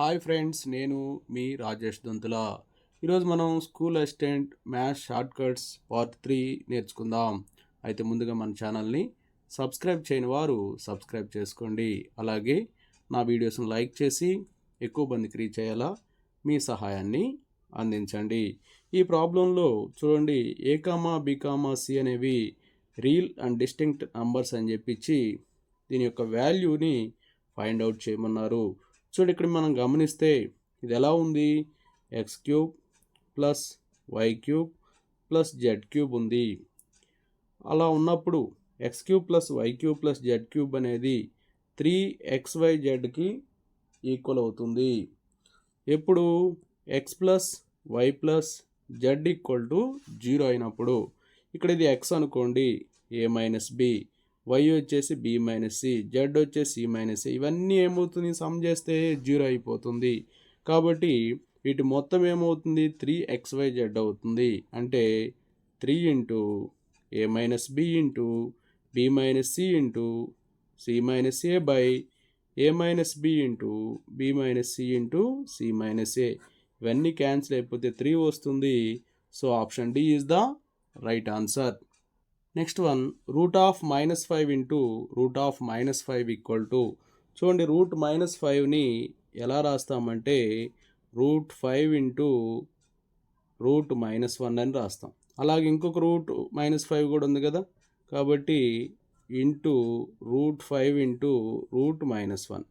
Hi friends నేను మీ రాజేష్ దొంతుల. ఈరోజు మనం school assistant maths short cuts part three నేర్చుకుందాం. అయితే ముందుగా మన ఛానల్ని సబ్స్క్రైబ్ చేయని వారు సబ్స్క్రైబ్ చేసుకోండి. అలాగే నా వీడియోస్ని లైక్ చేసి ఎక్కువ మందికి రీచ్ అయ్యేలా మీ సహాయాన్ని అందించండి. ఈ ప్రాబ్లంలో చూడండి a comma b comma c అనేవి రియల్ అండ్ డిస్టింక్ట్ నంబర్స్ అని చెప్పించి దీని యొక్క వాల్యూని ఫైండ్ అవుట్ చేయమన్నారు. చూడు ఇక్కడ మనం గమనిస్తే ఇది ఎలా ఉంది? X cube plus y cube plus z cube ఉంది. అలా ఉన్నప్పుడు x cube plus y cube plus z cube అనేది త్రీ ఎక్స్ వై జెడ్కి ఈక్వల్ అవుతుంది. ఎప్పుడు? X plus y plus z equal to zero అయినప్పుడు. ఇక్కడ ఇది ఎక్స్ అనుకోండి ఏ మైనస్ బి వై వచ్చేసి బి మైనస్ సి జెడ్ వచ్చేసి సి మైనస్ సి. ఇవన్నీ ఏమవుతుంది? సమ్ చేస్తే జీరో అయిపోతుంది. కాబట్టి వీటి మొత్తం ఏమవుతుంది? త్రీ ఎక్స్ వై జెడ్ అవుతుంది. అంటే three into a minus b into b minus c into c minus a by a minus b into b minus c into c minus a. ఇవన్నీ cancel అయిపోతే three వస్తుంది. So option D is the right answer. Next one root of minus five into root of minus five equal to. చూడండి root minus ఫైవ్ని ఎలా రాస్తామంటే root five into root minus one అని రాస్తాం. అలాగే ఇంకొక రూట్ మైనస్ ఫైవ్ కూడా ఉంది కదా కాబట్టి into root five into root minus one.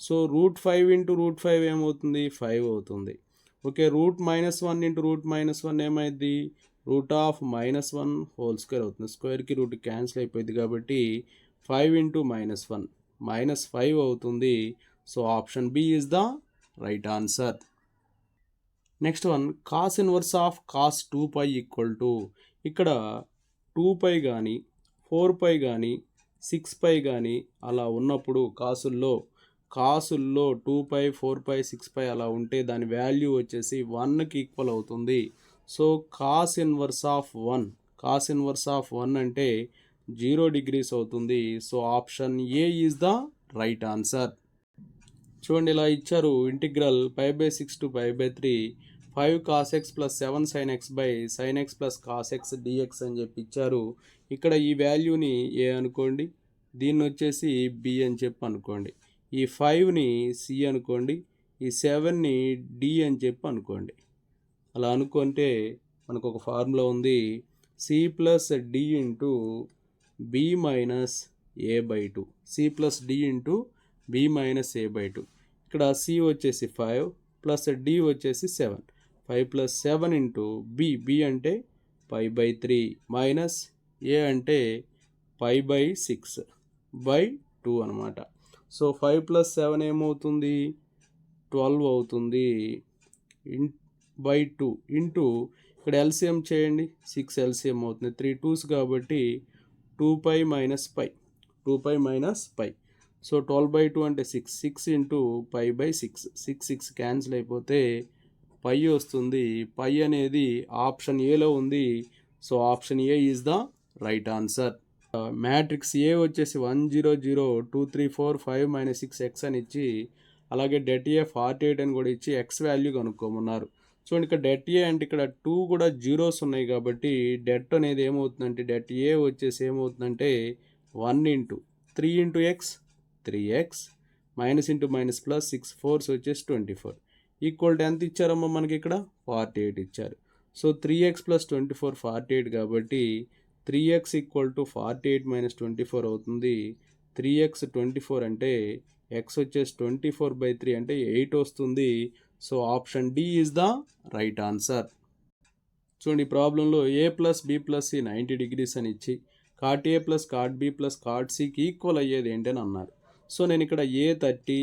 So root five into root five ఏమవుతుంది? ఫైవ్ అవుతుంది. Okay root minus one into root minus one ఏమైంది root of minus one whole square అవుతుంది. స్క్వేర్కి root cancel అయిపోయింది కాబట్టి five into minus one minus five అవుతుంది. So option B is the right answer next one cos inverse of cos two pi equal to ఇక్కడ two pi కానీ four పై కానీ six pi కానీ అలా ఉన్నప్పుడు కాసుల్లో కాసుల్లో two pi four pi six pi అలా ఉంటే దాని వాల్యూ వచ్చేసి వన్కి ఈక్వల్ అవుతుంది. So cos inverse of one cos inverse of one అంటే జీరో డిగ్రీస్ అవుతుంది. So option A is the right answer చూడండి ఇలా ఇచ్చారు. Integral five by six to five by three five cos x plus seven sine x by sine x plus cos x dx అని చెప్పి ఇచ్చారు. ఇక్కడ ఈ వాల్యూని ఏ అనుకోండి. దీన్ని వచ్చేసి బి అని చెప్పి అనుకోండి. ఈ ఫైవ్ని సి అనుకోండి. ఈ సెవెన్ని డి అని చెప్పి అనుకోండి. అలా అనుకుంటే మనకు ఒక ఫార్ములా ఉంది. C plus d into b minus a by two c plus d into b minus a by two ఇక్కడ సి వచ్చేసి ఫైవ్ ప్లస్ డి వచ్చేసి seven five plus seven into b b అంటే five by three minus a అంటే five by six by two అనమాట so five plus seven ఏమవుతుంది? Twelve అవుతుంది. In by two into ఇక్కడ LCM చేయండి. Six LCM అవుతుంది. Three twos కాబట్టి two pi minus pi. Two pi minus pi. So twelve by two అంటే six. Six into pi by six. Six six cancel అయిపోతే pi వస్తుంది. Pi అనేది option ఏలో ఉంది. So option A is the right answer. Matrix A వచ్చేసి one zero zero two three four five minus six x అని ఇచ్చి అలాగే det A forty eight అని కూడా ఇచ్చి ఎక్స్ వాల్యూ కనుక్కోమన్నారు. చూడండి ఇక్కడ డెట్ ఏ అంటే ఇక్కడ టూ కూడా జీరోస్ ఉన్నాయి కాబట్టి డెట్ అనేది ఏమవుతుందంటే డెట్ ఏ వచ్చేసి ఏమవుతుందంటే one into three into x three x minus into minus plus six fours వచ్చేసి ట్వంటీ ఫోర్. ఈక్వల్ టు ఎంత ఇచ్చారమ్మా మనకి ఇక్కడ? ఫార్టీ ఎయిట్ ఇచ్చారు. So three x plus twenty four forty eight కాబట్టి three x equal to forty eight minus twenty four అవుతుంది. Three X twenty four అంటే X వచ్చేసి ట్వంటీ ఫోర్ బై త్రీ అంటే ఎయిట్ వస్తుంది. So option D is the right answer. చూడండి ఈ ప్రాబ్లంలో A plus B plus C ninety degrees అని ఇచ్చి cot A plus cot B plus cot సికి ఈక్వల్ అయ్యేది ఏంటని అన్నారు. సో నేను ఇక్కడ A thirty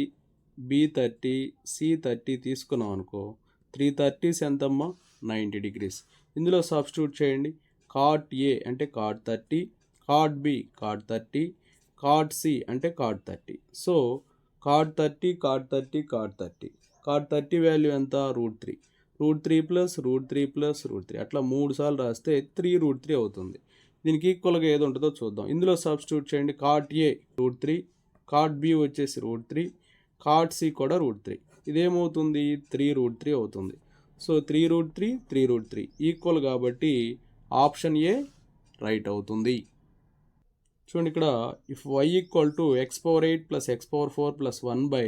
B thirty C thirty తీసుకున్నాం అనుకో త్రీ థర్టీస్ ఎంతమ్మా? Ninety degrees. ఇందులో సబ్స్టిట్యూట్ చేయండి. కాట్ ఏ అంటే cot thirty cot B cot thirty cot C అంటే cot thirty so cot thirty cot thirty cot thirty cot thirty value ఎంత? Root three. Root three plus root three plus root three. అట్లా మూడు సార్లు రాస్తే three root three అవుతుంది. దీనికి ఈక్వల్గా ఏది ఉంటుందో చూద్దాం. ఇందులో సబ్స్టిట్యూట్ చేయండి. Cot A root three cot B వచ్చేసి రూట్ త్రీ కాట్ సి కూడా రూట్ త్రీ. ఇదేమవుతుంది? త్రీ రూట్ త్రీ అవుతుంది. So three root three three root three. Equal కాబట్టి ఆప్షన్ ఏ రైట్ అవుతుంది. చూడండి ఇక్కడ if y equal to x power eight plus x power four plus one by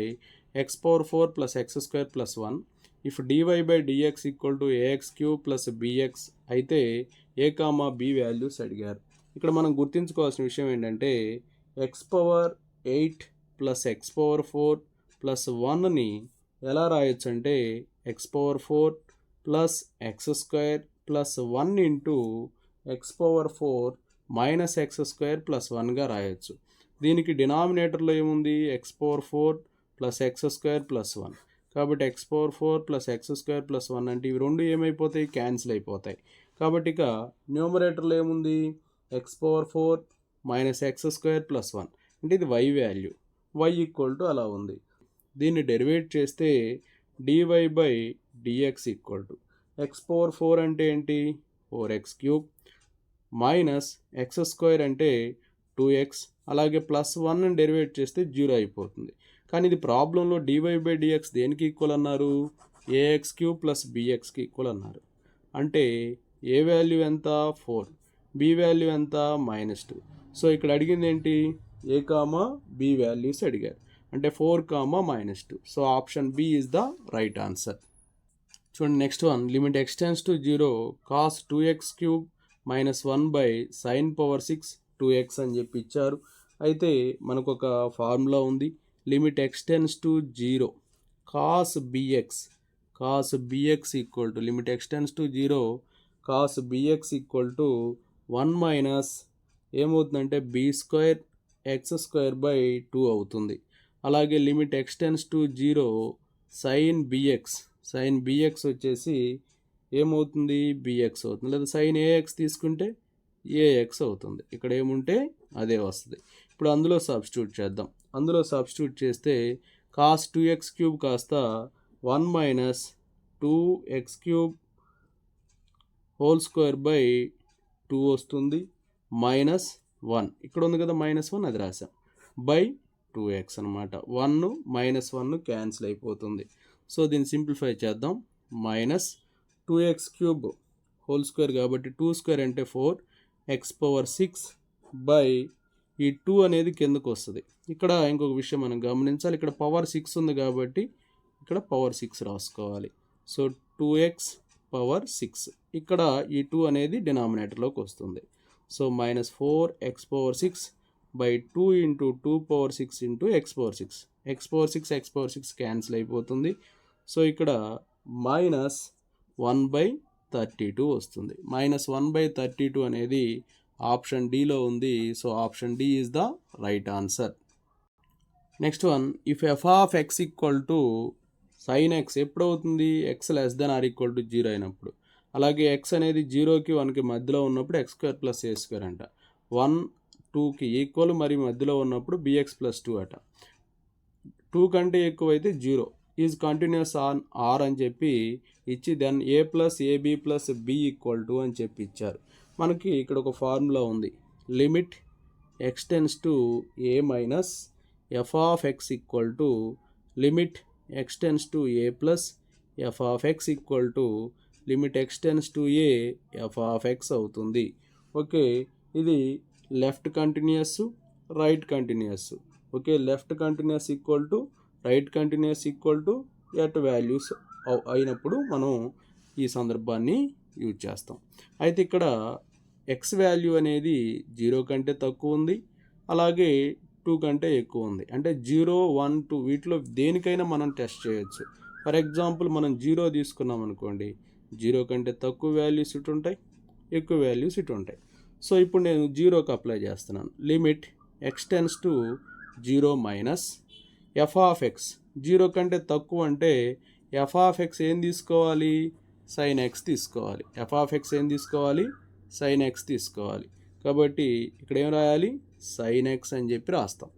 x power four plus x square plus one if dy by dx equal to a x cube plus b x అయితే ఏ comma B values అడిగారు. ఇక్కడ మనం గుర్తుంచుకోవాల్సిన విషయం ఏంటంటే x power eight plus x power four plus వన్ని ఎలా రాయొచ్చు అంటే x power four plus x square plus one into x power four minus x square plus వన్గా రాయొచ్చు. దీనికి డినామినేటర్లో ఏముంది? X power four plus x square plus one కాబట్టి x power four plus x square plus one అంటే ఇవి రెండు ఏమైపోతాయి? Cancel అయిపోతాయి. కాబట్టి ఇక న్యూమరేటర్లో ఏముంది? X power four minus x square plus one అంటే ఇది y value y equal to అలా ఉంది. దీన్ని డెరివేట్ చేస్తే dy by dx equal to x power four అంటే ఏంటి? Four x cube minus x square అంటే టూ ఎక్స్ అలాగే ప్లస్ వన్ డెరివేట్ చేస్తే జీరో అయిపోతుంది. కానీ ఇది ప్రాబ్లంలో డివై బై డిఎక్స్ దేనికి ఈక్వల్ అన్నారు? ఏఎక్స్ క్యూ ప్లస్ బిఎక్స్కి ఈక్వల్ అన్నారు. అంటే ఏ వాల్యూ ఎంత? ఫోర్ బి వాల్యూ ఎంత? మైనస్ టూ సో ఇక్కడ అడిగింది ఏంటి? ఏ కామా బి వాల్యూస్ అడిగారు. అంటే four comma minus two so option B is the right answer చూడండి next one limit x tends to zero cos two x cube minus one by sin power six two x అని చెప్పి ఇచ్చారు. అయితే మనకు ఒక formula ఉంది. Limit x tends to zero. Cos b x cos b x equal to limit x tends to zero cos b x equal to one minus ఏమవుతుందంటే b square x square by two అవుతుంది. అలాగే limit x tends to zero sin b x sin b x వచ్చేసి ఏమవుతుంది? Bx అవుతుంది. లేదా sign AX తీసుకుంటే AX అవుతుంది. ఇక్కడ ఏముంటే అదే వస్తుంది. ఇప్పుడు అందులో సబ్స్టిట్యూట్ చేద్దాం. అందులో సబ్స్టిట్యూట్ చేస్తే కాస్ టూ ఎక్స్ క్యూబ్ కాస్త one minus two x cube whole square by two వస్తుంది. మైనస్ వన్ ఇక్కడ ఉంది కదా మైనస్ వన్ అది రాసాం బై టూ ఎక్స్ అనమాట వన్ మైనస్ వన్ క్యాన్సిల్ అయిపోతుంది. సో దీన్ని సింప్లిఫై చేద్దాం. Minus two x cube whole square కాబట్టి టూ స్క్వేర్ అంటే four x power six by ఈ టూ అనేది కిందకు వస్తుంది. ఇక్కడ ఇంకొక విషయం మనం గమనించాలి. ఇక్కడ పవర్ సిక్స్ ఉంది కాబట్టి ఇక్కడ పవర్ సిక్స్ రాసుకోవాలి. So two x power six ఇక్కడ ఈ టూ అనేది డినామినేటర్లోకి వస్తుంది. So minus four x power six by two into two power six into x power six x power six x power six cancel అయిపోతుంది. So ఇక్కడ minus one by thirty two వస్తుంది. Minus one by thirty two అనేది option డిలో ఉంది. So option D is the right answer. Next one if f of x equal to sin x ఎప్పుడు అవుతుంది x less than or equal to zero అయినప్పుడు. అలాగే x అనేది జీరోకి వన్కి మధ్యలో ఉన్నప్పుడు x square plus a square అంట. వన్ టూకి ఈక్వల్ మరి మధ్యలో ఉన్నప్పుడు బిఎక్స్ ప్లస్ టూ అట. టూ కంటే ఎక్కువ అయితే zero. Is continuous on R అని చెప్పి ఇచ్చి then a plus a b plus b equal to అని చెప్పి ఇచ్చారు. మనకి ఇక్కడ ఒక ఫార్ములా ఉంది. Limit x tends to a minus f of x equal to limit x tends to a plus f of x equal to limit x tends to a f of x అవుతుంది. Okay ఇది left continuous right continuous okay left continuous equal to right continuous equal to at values అయినప్పుడు మనం ఈ సందర్భాన్ని use చేస్తాం. అయితే ఇక్కడ X value అనేది జీరో కంటే తక్కువ ఉంది. అలాగే టూ కంటే ఎక్కువ ఉంది. అంటే జీరో వన్ టూ వీటిలో దేనికైనా మనం టెస్ట్ చేయొచ్చు. ఫర్ ఎగ్జాంపుల్ మనం జీరో తీసుకున్నాం అనుకోండి. జీరో కంటే తక్కువ వాల్యూస్ ఇటు ఉంటాయి ఎక్కువ వాల్యూస్ ఇటు ఉంటాయి. సో ఇప్పుడు నేను జీరోకి అప్లై చేస్తున్నాను. Limit x tends to zero minus f of x zero కంటే తక్కువ అంటే ఎఫ్ ఆఫ్ ఎక్స్ ఏం తీసుకోవాలి? సైన్ ఎక్స్ తీసుకోవాలి. ఎఫ్ ఆఫ్ ఎక్స్ ఏం తీసుకోవాలి? సైన్ ఎక్స్ తీసుకోవాలి. కాబట్టి ఇక్కడ ఏం రాయాలి? సైన్ ఎక్స్ అని చెప్పి రాస్తాం.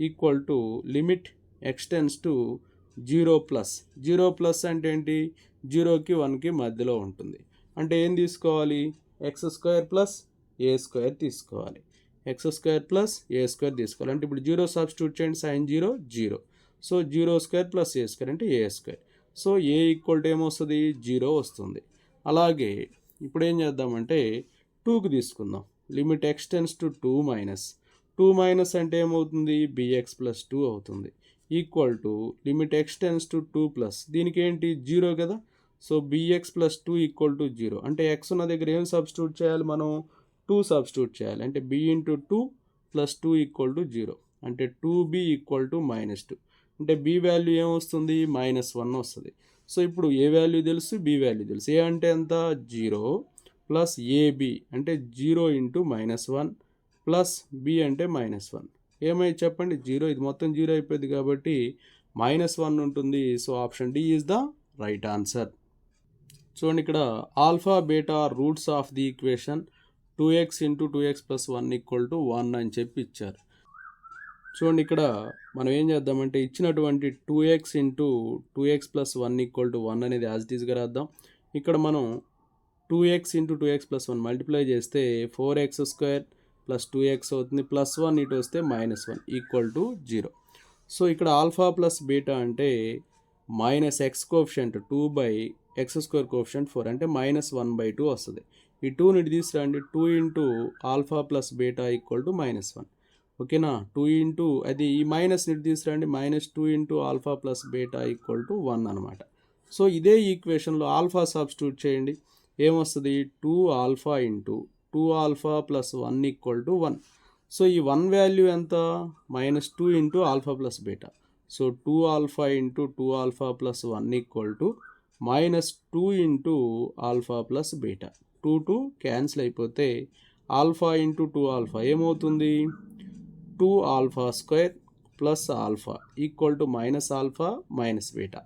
Equal to limit x tends to zero plus zero plus అంటే ఏంటి? జీరోకి వన్కి మధ్యలో ఉంటుంది. అంటే ఏం తీసుకోవాలి? X square plus a square తీసుకోవాలి. X square plus a square తీసుకోవాలి. అంటే ఇప్పుడు జీరో సబ్స్టిట్యూట్ చేయండి. Sin zero zero so zero square plus a square అంటే a square so a equal to ఏమొస్తుంది? జీరో వస్తుంది. అలాగే ఇప్పుడు ఏం చేద్దామంటే టూకి తీసుకుందాం. Limit x tends to two minus. Two minus అంటే ఏమవుతుంది? బిఎక్స్ ప్లస్ టూ అవుతుంది. Equal to limit x tends to two plus. దీనికి ఏంటి జీరో కదా. So b x plus two equal to zero. అంటే ఎక్స్ ఉన్న దగ్గర ఏం సబ్స్టిట్యూట్ చేయాలి మనం? టూ సబ్స్టిట్యూట్ చేయాలి. అంటే b into two plus two equal to zero. అంటే two b equal to minus two. అంటే బి వాల్యూ ఏమొస్తుంది మైనస్ వన్ వస్తుంది. సో ఇప్పుడు ఏ వాల్యూ తెలుసు? బి వాల్యూ తెలుసు. ఏ అంటే ఎంత? జీరో. ప్లస్ ఏబి అంటే zero into minus one plus b అంటే మైనస్ వన్. ఏమై చెప్పండి? జీరో ఇది మొత్తం జీరో అయిపోయింది కాబట్టి మైనస్ వన్ ఉంటుంది. So option D is the right answer. చూడండి ఇక్కడ alpha beta roots of the equation two x into two x plus one equal to one అని చెప్పి ఇచ్చారు. చూడండి ఇక్కడ మనం ఏం చేద్దామంటే ఇచ్చినటువంటి two x into two x plus one equal to one అనేది యాజ్ ఈజ్గా రాద్దాం. ఇక్కడ మనం two x into two x plus one multiply చేస్తే four x square plus two x అవుతుంది ప్లస్ వన్ ఇటు వస్తే minus one equal to zero. So ఇక్కడ ఆల్ఫా ప్లస్ బీటా అంటే minus x coefficient two by x square coefficient four అంటే minus one by two వస్తుంది. ఈ టూని తీసుకురండి two into alpha plus beta equal to minus one. ఓకేనా? Two into అది ఈ మైనస్ ఇటు తీసుకురండి minus two into alpha plus beta equal to one అనమాట సో ఇదే ఈక్వేషన్లో ఆల్ఫా సబ్స్టిట్యూట్ చేయండి. ఏమొస్తుంది? Two alpha into two alpha plus one equal to one so ఈ వన్ వాల్యూ ఎంత? Minus two into alpha plus beta so two alpha into two alpha plus one equal to minus two into alpha plus beta two two cancel అయిపోతే alpha into two alpha ఏమవుతుంది? Two alpha square plus alpha equal to minus alpha minus beta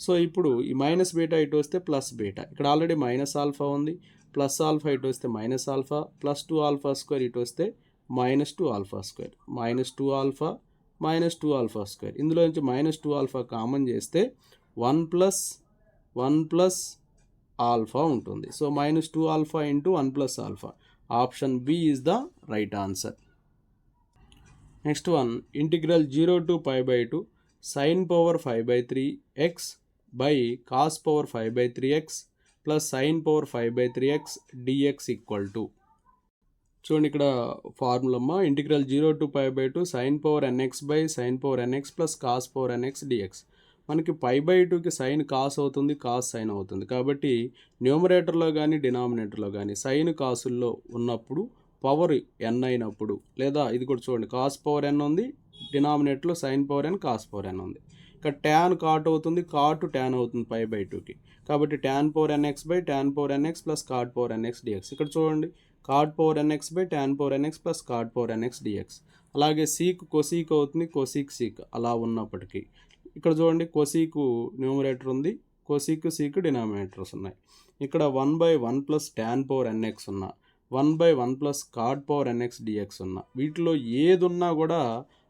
so ఇప్పుడు ఈ minus beta ఇటు వస్తే plus beta. ఇక్కడ already minus alpha ఉంది. Plus alpha ఇటు వస్తే minus alpha. Plus two alpha square ఇటు వస్తే minus two alpha square. Minus two alpha minus two alpha square. ఇందులో నుంచి మైనస్ టూ ఆల్ఫా కామన్ చేస్తే one plus one plus alpha ఉంటుంది. So minus two alpha into one plus alpha. Option B is the right answer. Next one integral zero to five by two sin power five by three x by cos power five by three x plus sin power five by three x dx equal to చూడండి ఇక్కడ ఫార్ములమ్మ integral zero to pi by two sin power n x by sin power n x plus cos power n x dx మనకి pi by టూకి sign cos అవుతుంది cos sign అవుతుంది. కాబట్టి న్యూమరేటర్లో కానీ డినామినేటర్లో కానీ సైన్ కాసుల్లో ఉన్నప్పుడు పవర్ ఎన్ అయినప్పుడు లేదా ఇది కూడా చూడండి కాస్ పవర్ ఎన్ ఉంది డినామినేటర్లో sin power n cos power n ఉంది. ఇక్కడ ట్యాన్ కాట్ అవుతుంది కాటు ట్యాన్ అవుతుంది పై బై టూకి కాబట్టి tan power NX by tan power NX plus cot power NX DX ఇక్కడ చూడండి cot power NX by tan power NX plus cot power NX DX అలాగే సీక్ కొసీక్ అవుతుంది కొసీక్ సీక్ అలా ఉన్నప్పటికీ. ఇక్కడ చూడండి కొసీకు న్యూమరేటర్ ఉంది కొసీక్ సీక్ డినామినేటర్స్ ఉన్నాయి. ఇక్కడ one by one plus tan power n x ఉన్న one by one plus cot power n x dx ఉన్న వీటిలో ఏది ఉన్నా కూడా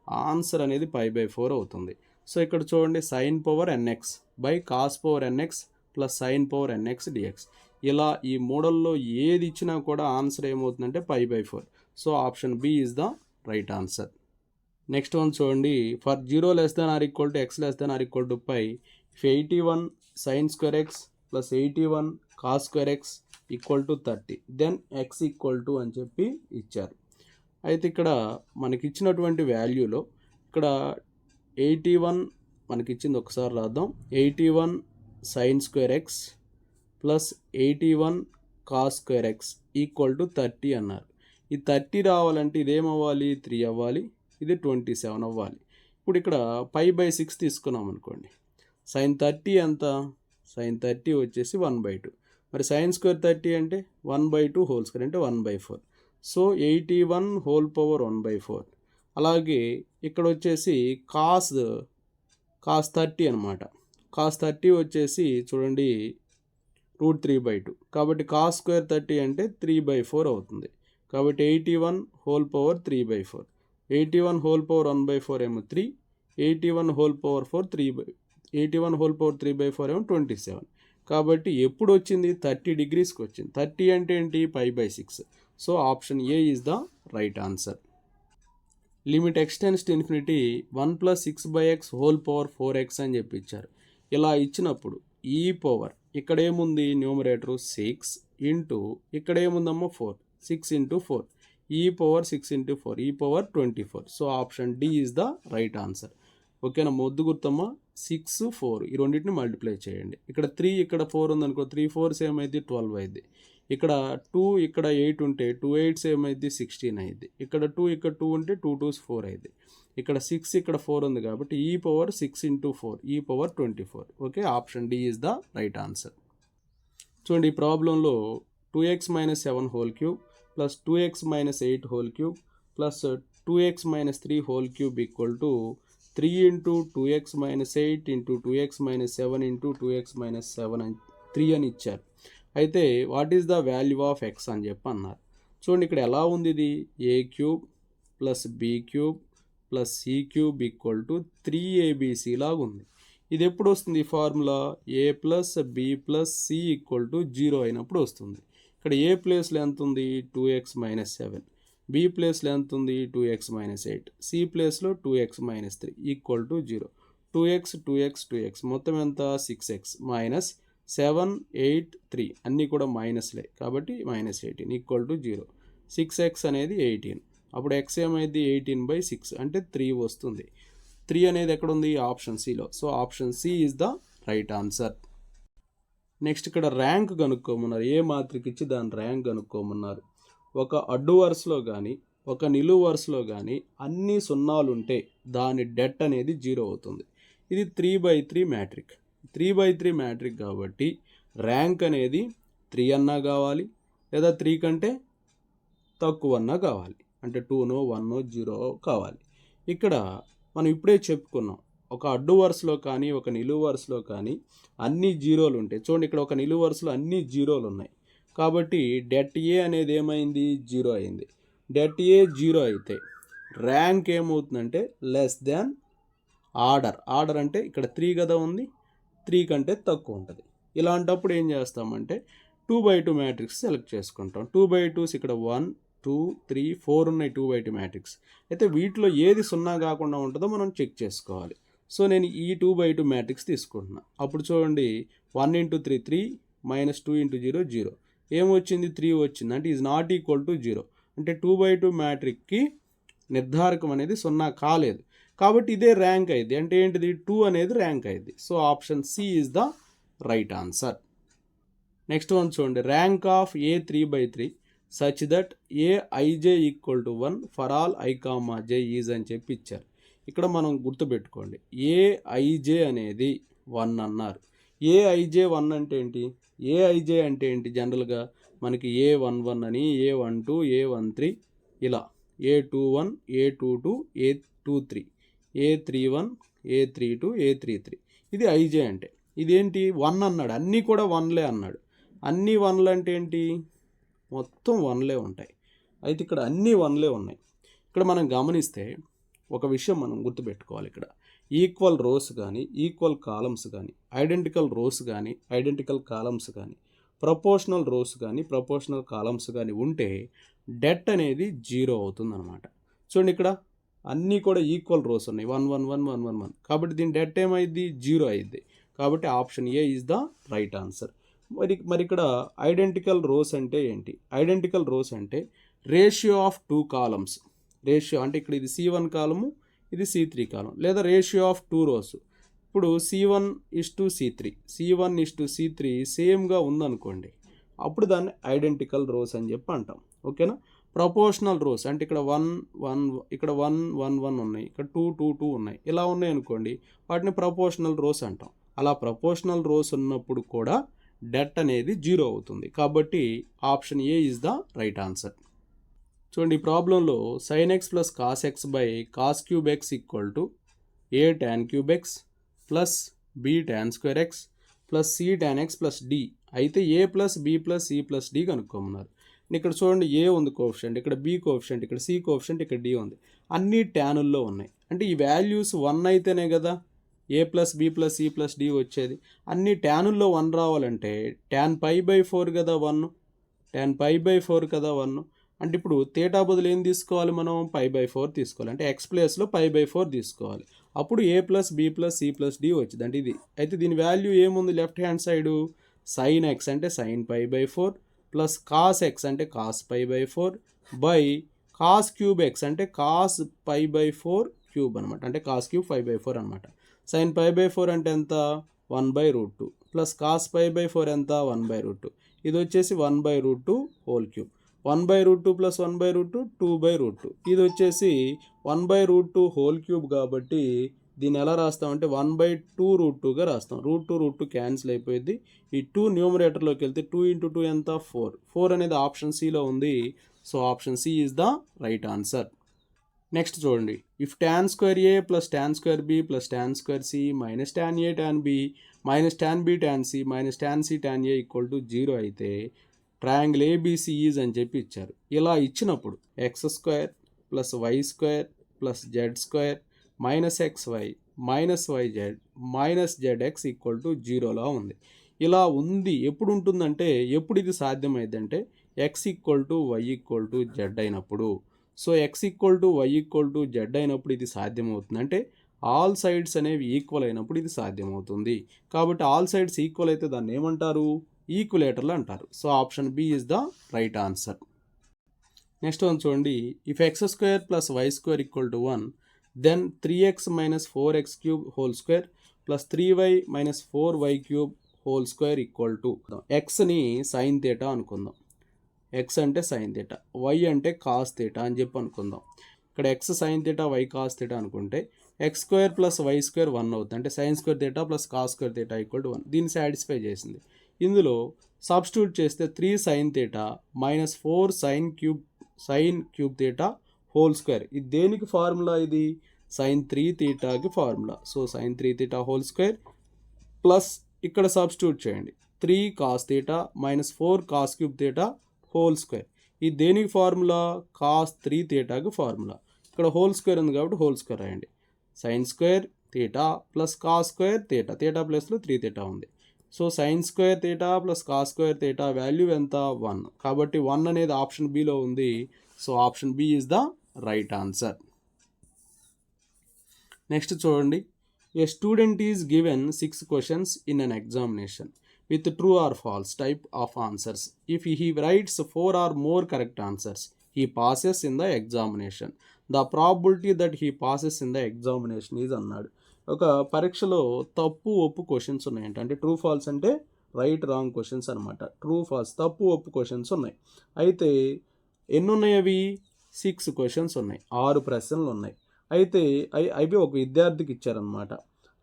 ఆన్సర్ అనేది పై బై ఫోర్ అవుతుంది. సో ఇక్కడ చూడండి sine power NX by cos power NX plus sine power NX DX ఇలా ఈ మోడల్లో ఏది ఇచ్చినా కూడా ఆన్సర్ ఏమవుతుందంటే pi by four so option B is the right answer next one చూడండి. For zero less than or equal to x less than or equal to pi if eighty one sin square x plus eighty one cos square x equal to thirty then X equal to అని చెప్పి ఇచ్చారు. అయితే ఇక్కడ మనకి ఇచ్చినటువంటి వాల్యూలో ఇక్కడ eighty one మనకి ఇచ్చింది ఒకసారి రాద్దాం. Eighty one sine square x plus eighty one cos square x equal to thirty అన్నారు. ఈ థర్టీ రావాలంటే ఇదేమవ్వాలి? త్రీ అవ్వాలి. ఇది ట్వంటీ సెవెన్ అవ్వాలి. ఇప్పుడు ఇక్కడ ఫైవ్ బై సిక్స్ తీసుకున్నాం అనుకోండి. సైన్ థర్టీ ఎంత? సైన్ థర్టీ వచ్చేసి వన్ బై టూ మరి సైన్ స్క్వేర్ థర్టీ అంటే one by two whole square అంటే one by four so eighty one whole power one by four అలాగే ఇక్కడ వచ్చేసి కాస్ కాస్ థర్టీ అనమాట కాస్ థర్టీ వచ్చేసి చూడండి రూట్ త్రీ బై టూ. కాబట్టి కాస్ స్క్వేర్ థర్టీ అంటే త్రీ బై ఫోర్ అవుతుంది. కాబట్టి eighty one whole power three by four. Eighty one whole power one by four ఏమో three. Eighty one whole power four three by eighty one whole power three by four ఏమో twenty seven. కాబట్టి ఎప్పుడు వచ్చింది thirty డిగ్రీస్కి వచ్చింది. Thirty అంటే ఏంటి? Five by six. So option A is the right answer. Limit x tends to infinity one plus six by x whole power four x అని చెప్పి ఇచ్చారు ఇలా ఇచ్చినప్పుడు ఈ పవర్ ఇక్కడ ఏముంది numerator six into ఇక్కడేముందమ్మా? Four. Six into four. E power six into four. E power twenty four. So option D is the right answer. ఓకేనా? మొద్దు గుర్తమ్మా. Six four ఈ రెండింటిని మల్టిప్లై చేయండి. ఇక్కడ త్రీ ఇక్కడ ఫోర్ ఉందనుకో త్రీ ఫోర్స్ ఏమైంది ట్వెల్వ్ అయింది ఇక్కడ టూ ఇక్కడ ఎయిట్ ఉంటే టూ ఎయిట్స్ ఏమైంది? సిక్స్టీన్ అయింది. ఇక్కడ టూ ఇక్కడ టూ ఉంటే టూ టూస్ ఫోర్ అయింది. ఇక్కడ సిక్స్ ఇక్కడ ఫోర్ ఉంది కాబట్టి e power six into four e power twenty four okay option D is the right answer చూడండి ఈ ప్రాబ్లంలో two x minus seven whole cube plus two x minus eight whole cube plus two x minus three whole cube equal to three into two x minus eight into two x minus seven into two x minus seven అని three అని ఇచ్చారు. అయితే what is the value of x అని చెప్పి అన్నారు. చూడండి ఇక్కడ ఎలా ఉంది ఇది? A cube plus b cube plus c cube equal to three abc లాగా ఉంది. ఇది ఎప్పుడు వస్తుంది ఈ formula a plus b plus c equal to zero అయినప్పుడు వస్తుంది. ఇక్కడ ఏ ప్లేస్లో ఎంత ఉంది two x minus seven b ప్లేస్లో ఎంత ఉంది two x minus eight c ప్లేస్లో two x minus three equal to zero two x two x two x మొత్తం ఎంత? Six x minus seven eight three అన్నీ కూడా మైనస్లే కాబట్టి minus eighteen equal to zero six x అనేది eighteen అప్పుడు x ఏమైంది? ఎయిటీన్ బై సిక్స్ అంటే త్రీ వస్తుంది. త్రీ అనేది ఎక్కడ ఉంది? ఆప్షన్ సిలో so option C is the right answer next ఇక్కడ ర్యాంక్ కనుక్కోమన్నారు. ఏ మాత్రిక ఇచ్చి దాని ర్యాంక్ కనుక్కోమన్నారు? ఒక అడ్డు వరుసలో కానీ ఒక నిలువు వరుసలో కానీ అన్ని సున్నాలు ఉంటే దాని డెట్ అనేది జీరో అవుతుంది. ఇది three by three matrix three by three matrix కాబట్టి ర్యాంక్ అనేది త్రీ అన్నా కావాలి లేదా త్రీ కంటే తక్కువ అన్నా కావాలి. అంటే టూనో వన్నో జీరో కావాలి. ఇక్కడ మనం ఇప్పుడే చెప్పుకున్నాం ఒక అడ్డు వరుసలో కానీ ఒక నిలువు వరుసలో కానీ అన్ని జీరోలు ఉంటాయి. చూడండి ఇక్కడ ఒక నిలువు వరుసలో అన్ని జీరోలు ఉన్నాయి. కాబట్టి డెట్ ఏ అనేది ఏమైంది? జీరో అయింది. డెట్ ఏ జీరో అయితే ర్యాంక్ ఏమవుతుందంటే లెస్ దాన్ ఆర్డర్. ఆర్డర్ అంటే ఇక్కడ త్రీ కదా ఉంది త్రీ కంటే తక్కువ ఉంటుంది. ఇలాంటప్పుడు ఏం చేస్తామంటే two by two matrix select చేసుకుంటాం. టూ బై టూస్ ఇక్కడ వన్ టూ త్రీ ఫోర్ ఉన్నాయి టూ బై టూ మ్యాట్రిక్స్. అయితే వీటిలో ఏది సున్నా కాకుండా ఉంటుందో మనం చెక్ చేసుకోవాలి. సో నేను ఈ టూ బై టూ మ్యాట్రిక్స్ తీసుకుంటున్నా. అప్పుడు చూడండి one into three three minus two into zero zero. ఏమొచ్చింది త్రీ వచ్చింది. అంటే is not equal to zero. అంటే టూ బై టూ మ్యాట్రిక్కి నిర్ధారకం అనేది సున్నా కాలేదు. కాబట్టి ఇదే ర్యాంక్ అయింది. అంటే ఏంటిది? టూ అనేది ర్యాంక్ అయింది. So option C is the right answer next one చూడండి. Rank of A three by three such that a i j equal to one for all i comma j is అని చెప్పి ఇచ్చారు. ఇక్కడ మనం గుర్తుపెట్టుకోండి. ఏ IJ అనేది one అన్నారు. ఏ IJ one అంటే ఏంటి? ఏ ఐజే అంటే ఏంటి? జనరల్గా మనకి ఏ వన్ వన్ అని a one two a one three ఇలా. A two one a two two a two three a three one a three two a three three ఇది ఐజే అంటే. ఇదేంటి? వన్ అన్నాడు. అన్నీ కూడా వన్లే అన్నాడు. అన్నీ వన్లు అంటే ఏంటి? మొత్తం వన్లే ఉంటాయి. అయితే ఇక్కడ అన్నీ వన్లే ఉన్నాయి. ఇక్కడ మనం గమనిస్తే ఒక విషయం మనం గుర్తుపెట్టుకోవాలి ఇక్కడ. ఈక్వల్ రోస్ కానీ ఈక్వల్ కాలమ్స్ కానీ ఐడెంటికల్ రోస్ కానీ ఐడెంటికల్ కాలమ్స్ కానీ ప్రపోర్షనల్ రోస్ కానీ ప్రపోర్షనల్ కాలమ్స్ కానీ ఉంటే డెట్ అనేది జీరో అవుతుందన్నమాట. చూడండి ఇక్కడ. అన్నీ కూడా ఈక్వల్ రోస్ ఉన్నాయి. One one one one one one కాబట్టి దీని డెట్ ఏమైంది జీరో అయింది. కాబట్టి option A is the right answer మరి మరి ఇక్కడ ఐడెంటికల్ రోస్ అంటే ఏంటి? ఐడెంటికల్ రోస్ అంటే ratio of two columns ratio అంటే ఇక్కడ ఇది సి వన్ కాలము ఇది సి త్రీ కాలం లేదా రేషియో ఆఫ్ టూ రోస్ ఇప్పుడు c one is to c three c one is to c three సేమ్గా ఉందనుకోండి. అప్పుడు దాన్ని ఐడెంటికల్ రోస్ అని చెప్పి అంటాం. ఓకేనా ప్రపోర్షనల్ రోస్ అంటే ఇక్కడ వన్ వన్ ఇక్కడ వన్ వన్ వన్ ఉన్నాయి. ఇక్కడ టూ టూ టూ ఉన్నాయి. ఇలా ఉన్నాయి అనుకోండి వాటిని ప్రపోర్షనల్ రోస్ అంటాం. అలా ప్రపోర్షనల్ రోస్ ఉన్నప్పుడు కూడా డెట్ అనేది జీరో అవుతుంది. కాబట్టి option A is the right answer. చూడండి ఈ ప్రాబ్లంలో sine x plus cos x by cos cube x equal to a tan cube x plus b tan square x plus c tan x plus d. అయితే a plus b plus c plus d కనుక్కోమన్నారు. ఇక్కడ చూడండి a ఉంది coefficient ఇక్కడ b coefficient ఇక్కడ c coefficient ఇక్కడ d ఉంది. అన్ని ట్యానుల్లో ఉన్నాయి. అంటే ఈ వాల్యూస్ వన్ అయితేనే కదా a plus b plus c plus d వచ్చేది. అన్ని ట్యానుల్లో వన్ రావాలంటే ట్యాన్ పై బై ఫోర్ కదా one tan pi by four కదా వన్. అంటే ఇప్పుడు తేటా బదులు ఏం తీసుకోవాలి మనం? పై బై ఫోర్ తీసుకోవాలి. అంటే ఎక్స్ ప్లేస్లో పై బై ఫోర్ తీసుకోవాలి. అప్పుడు a plus b plus c plus d వచ్చింది. అంటే ఇది అయితే దీని వాల్యూ ఏముంది left hand side? Sine x అంటే sine pi by four. Plus cos x అంటే cos pi by four by cos cube x అంటే cos pi by four cube అనమాట అంటే cos cube five by four అనమాట sine pi by four అంటే ఎంత? One by root two. Plus cos pi by four ఎంత? One by root two. ఇది వచ్చేసి one by root two whole cube. One by root two plus one by root two two by root two. ఇది వచ్చేసి one by root two whole cube కాబట్టి దీన్ని ఎలా రాస్తామంటే one by two root టూగా రాస్తాం. Root two root two cancel అయిపోయింది ఈ టూ న్యూమరేటర్లోకి వెళ్తే టూ ఇంటూ టూ ఎంత? ఫోర్. ఫోర్ అనేది ఆప్షన్ సిలో ఉంది. So option C is the right answer next చూడండి. If tan square A plus tan square B plus tan square C minus tan A tan B minus tan B tan C minus tan C tan A equal to zero అయితే triangle ABC is అని చెప్పి ఇచ్చారు. ఇలా ఇచ్చినప్పుడు x square plus y square plus z square minus x y minus y z minus z x equal to జీరోలా ఉంది. ఇలా ఉంది ఎప్పుడు ఉంటుందంటే ఎప్పుడు ఇది సాధ్యమైందంటే x equal to y equal to z అయినప్పుడు. So x equal to y equal to z అయినప్పుడు ఇది సాధ్యమవుతుంది. అంటే ఆల్ సైడ్స్ అనేవి ఈక్వల్ అయినప్పుడు ఇది సాధ్యమవుతుంది. కాబట్టి ఆల్ సైడ్స్ ఈక్వల్ అయితే దాన్ని ఏమంటారు? ఈక్వలేటర్లు అంటారు. So option B is the right answer. Next one చూడండి. If x square plus y square equal to one then three x minus four x cube whole square plus three y minus four y cube whole square equal to ఎక్స్ని sine theta అనుకుందాం. X అంటే sine theta y అంటే cos theta అని చెప్పి అనుకుందాం. ఇక్కడ x sine theta y cos theta అనుకుంటే x square plus y square one అవుతుంది. అంటే sine square theta plus cos square theta equal to one దీన్ని సాటిస్ఫై చేసింది. ఇందులో సబ్స్టిట్యూట్ చేస్తే three sine theta minus four sine cube sine cube theta whole square. ఇది దేనికి formula ఇది? Sine three తీటాకి formula. So sine three theta whole square plus ఇక్కడ substitute చేయండి. Three cos theta minus four cos cube theta whole square. ఈ దేనికి formula? Cos three తీటాకి formula. ఇక్కడ whole square ఉంది కాబట్టి హోల్ స్క్వేర్ రాయండి. Sine square theta plus cos square theta. Theta ప్లస్లో త్రీ తీటా ఉంది. So sine square theta plus cos square theta value ఎంత? వన్. కాబట్టి వన్ అనేది ఆప్షన్ బిలో ఉంది. So option B is the right answer. Next చూడండి. A student is given six questions in an examination with true or false type of answers if he writes four or more correct answers he passes in the examination the probability that he passes in the examination is అన్నాడు ఒక పరీక్షలో తప్పు ఒప్పు questions ఉన్నాయంటే. అంటే true false అంటే right wrong questions అనమాట true false తప్పు ఒప్పు క్వశ్చన్స్ ఉన్నాయి. అయితే ఎన్నున్నాయి అవి? సిక్స్ క్వశ్చన్స్ ఉన్నాయి ఆరు ప్రశ్నలు ఉన్నాయి. అయితే అవి అవి ఒక విద్యార్థికి ఇచ్చారనమాట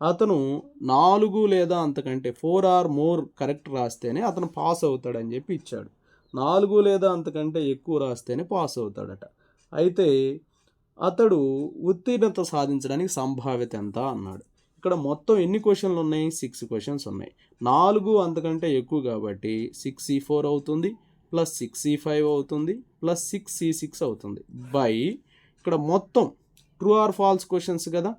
అతను నాలుగు లేదా అంతకంటే ఫోర్ ఆర్ మోర్ కరెక్ట్ రాస్తేనే అతను పాస్ అవుతాడని చెప్పి ఇచ్చాడు. నాలుగు లేదా అంతకంటే ఎక్కువ రాస్తేనే పాస్ అవుతాడట. అయితే అతడు ఉత్తీర్ణత సాధించడానికి సంభావ్యత ఎంత అన్నాడు. ఇక్కడ మొత్తం ఎన్ని క్వశ్చన్లు ఉన్నాయి? సిక్స్ క్వశ్చన్స్ ఉన్నాయి. నాలుగు అంతకంటే ఎక్కువ కాబట్టి సిక్స్ సి ఫోర్ అవుతుంది. ప్లస్ సిక్స్ సి ఫైవ్ అవుతుంది ప్లస్ సిక్స్ సి సిక్స్ అవుతుంది. బై ఇక్కడ మొత్తం ట్రూ ఆర్ ఫాల్స్ క్వశ్చన్స్ కదా.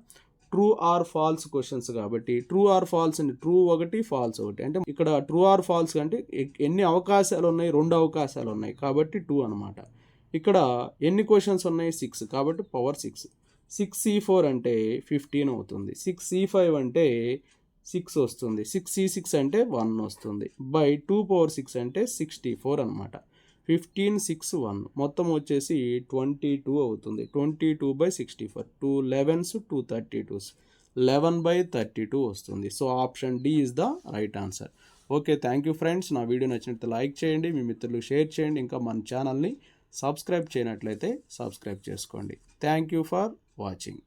ట్రూ ఆర్ ఫాల్స్ క్వశ్చన్స్ కాబట్టి ట్రూ ఆర్ ఫాల్స్ అండి ట్రూ ఒకటి ఫాల్స్ ఒకటి. అంటే ఇక్కడ ట్రూ ఆర్ ఫాల్స్ అంటే ఎన్ని అవకాశాలు ఉన్నాయి? రెండు అవకాశాలు ఉన్నాయి. కాబట్టి టూ అనమాట ఇక్కడ ఎన్ని క్వశ్చన్స్ ఉన్నాయి? సిక్స్ కాబట్టి power six six C four అంటే ఫిఫ్టీన్ అవుతుంది. సిక్స్ సి ఫైవ్ అంటే సిక్స్ వస్తుంది. సిక్స్ సి సిక్స్ అంటే వన్ వస్తుంది. బై టూ పవర్ సిక్స్ అంటే సిక్స్టీ ఫోర్ అనమాట ఫిఫ్టీన్ సిక్స్ వన్. మొత్తం వచ్చేసి ట్వంటీ టూ అవుతుంది. Twenty two by sixty four. Two elevens two thirty twos. Eleven by thirty two వస్తుంది. So option D is the right answer. Okay thank you friends. నా video నచ్చినట్టు like చేయండి. మీ మిత్రులు share చేయండి. ఇంకా మన ఛానల్ని సబ్స్క్రైబ్ చేయనట్లయితే సబ్స్క్రైబ్ చేసుకోండి. Thank you for watching.